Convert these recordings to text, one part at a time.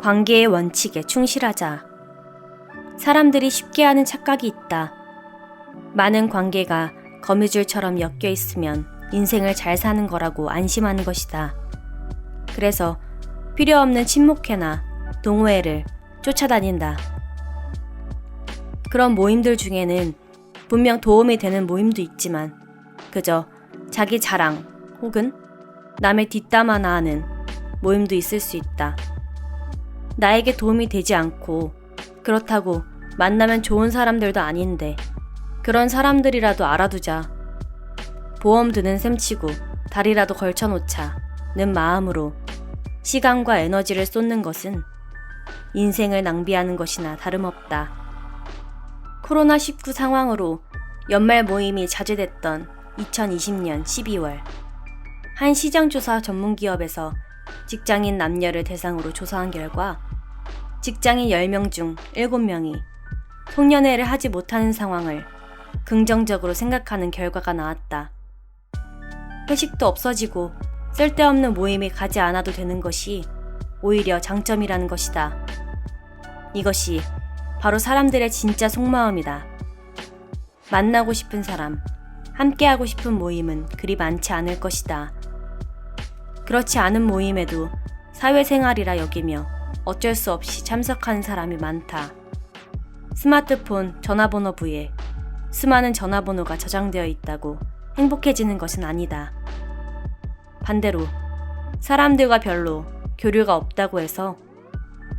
관계의 원칙에 충실하자. 사람들이 쉽게 하는 착각이 있다. 많은 관계가 거미줄처럼 엮여 있으면 인생을 잘 사는 거라고 안심하는 것이다. 그래서 필요 없는 친목회나 동호회를 쫓아다닌다. 그런 모임들 중에는 분명 도움이 되는 모임도 있지만 그저 자기 자랑 혹은 남의 뒷담 화나 하는 모임도 있을 수 있다. 나에게 도움이 되지 않고 그렇다고 만나면 좋은 사람들도 아닌데 그런 사람들이라도 알아두자. 보험 드는 셈 치고 다리라도 걸쳐놓자는 마음으로 시간과 에너지를 쏟는 것은 인생을 낭비하는 것이나 다름없다. 코로나19 상황으로 연말 모임이 자제됐던 2020년 12월 한 시장조사 전문기업에서 직장인 남녀를 대상으로 조사한 결과 직장인 10명 중 7명이 송년회를 하지 못하는 상황을 긍정적으로 생각하는 결과가 나왔다. 회식도 없어지고 쓸데없는 모임에 가지 않아도 되는 것이 오히려 장점이라는 것이다. 이것이 바로 사람들의 진짜 속마음이다. 만나고 싶은 사람, 함께하고 싶은 모임은 그리 많지 않을 것이다. 그렇지 않은 모임에도 사회생활이라 여기며 어쩔 수 없이 참석하는 사람이 많다. 스마트폰 전화번호 부에 수많은 전화번호가 저장되어 있다고 행복해지는 것은 아니다. 반대로 사람들과 별로 교류가 없다고 해서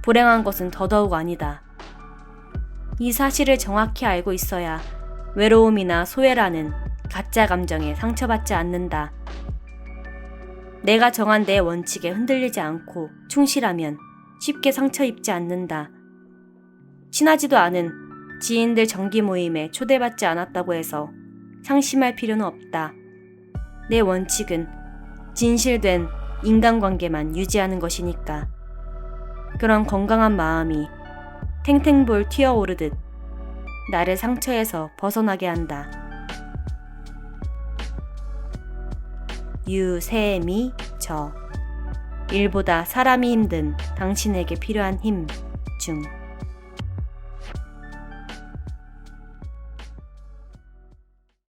불행한 것은 더더욱 아니다. 이 사실을 정확히 알고 있어야 외로움이나 소외라는 가짜 감정에 상처받지 않는다. 내가 정한 내 원칙에 흔들리지 않고 충실하면 쉽게 상처 입지 않는다. 친하지도 않은 지인들 정기 모임에 초대받지 않았다고 해서 상심할 필요는 없다. 내 원칙은 진실된 인간관계만 유지하는 것이니까. 그런 건강한 마음이 탱탱볼 튀어오르듯 나를 상처에서 벗어나게 한다. 유세미 저 일보다 사람이 힘든 당신에게 필요한 힘 중